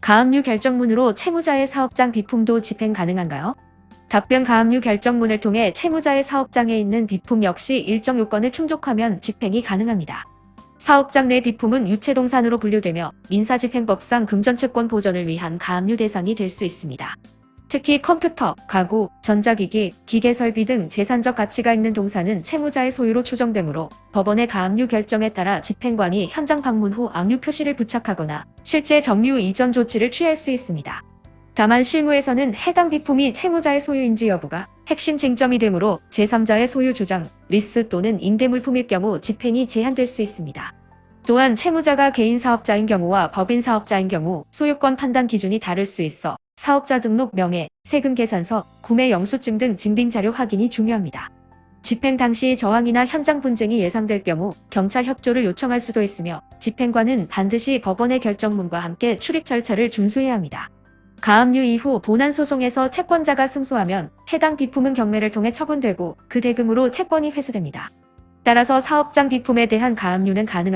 가압류 결정문으로 채무자의 사업장 비품도 집행 가능한가요? 답변 가압류 결정문을 통해 채무자의 사업장에 있는 비품 역시 일정 요건을 충족하면 집행이 가능합니다. 사업장 내 비품은 유체동산으로 분류되며 민사집행법상 금전채권 보전을 위한 가압류 대상이 될 수 있습니다. 특히 컴퓨터, 가구, 전자기기, 기계설비 등 재산적 가치가 있는 동산은 채무자의 소유로 추정되므로 법원의 가압류 결정에 따라 집행관이 현장 방문 후 압류 표시를 부착하거나 실제 점유 이전 조치를 취할 수 있습니다. 다만 실무에서는 해당 비품이 채무자의 소유인지 여부가 핵심 쟁점이 되므로 제3자의 소유 주장, 리스 또는 임대물품일 경우 집행이 제한될 수 있습니다. 또한 채무자가 개인 사업자인 경우와 법인 사업자인 경우 소유권 판단 기준이 다를 수 있어 사업자 등록 명예, 세금 계산서, 구매 영수증 등 증빙 자료 확인이 중요합니다. 집행 당시 저항이나 현장 분쟁이 예상될 경우 경찰 협조를 요청할 수도 있으며 집행관은 반드시 법원의 결정문과 함께 출입 절차를 준수해야 합니다. 가압류 이후 본안 소송에서 채권자가 승소하면 해당 비품은 경매를 통해 처분되고 그 대금으로 채권이 회수됩니다. 따라서 사업장 비품에 대한 가압류는 가능합니다.